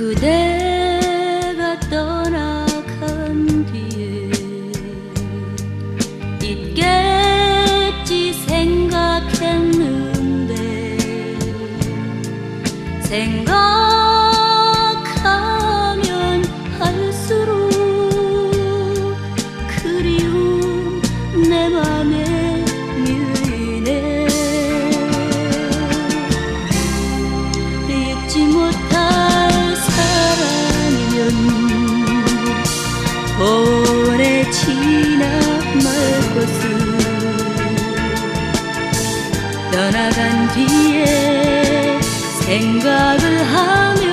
그대가 떠나간 뒤에 있겠지 생각했는데 생각하면 할수록 그리움 내 맘에 밀리네. 잊지 못할 보내지나 말 것을 떠나간 뒤에 생각을 하면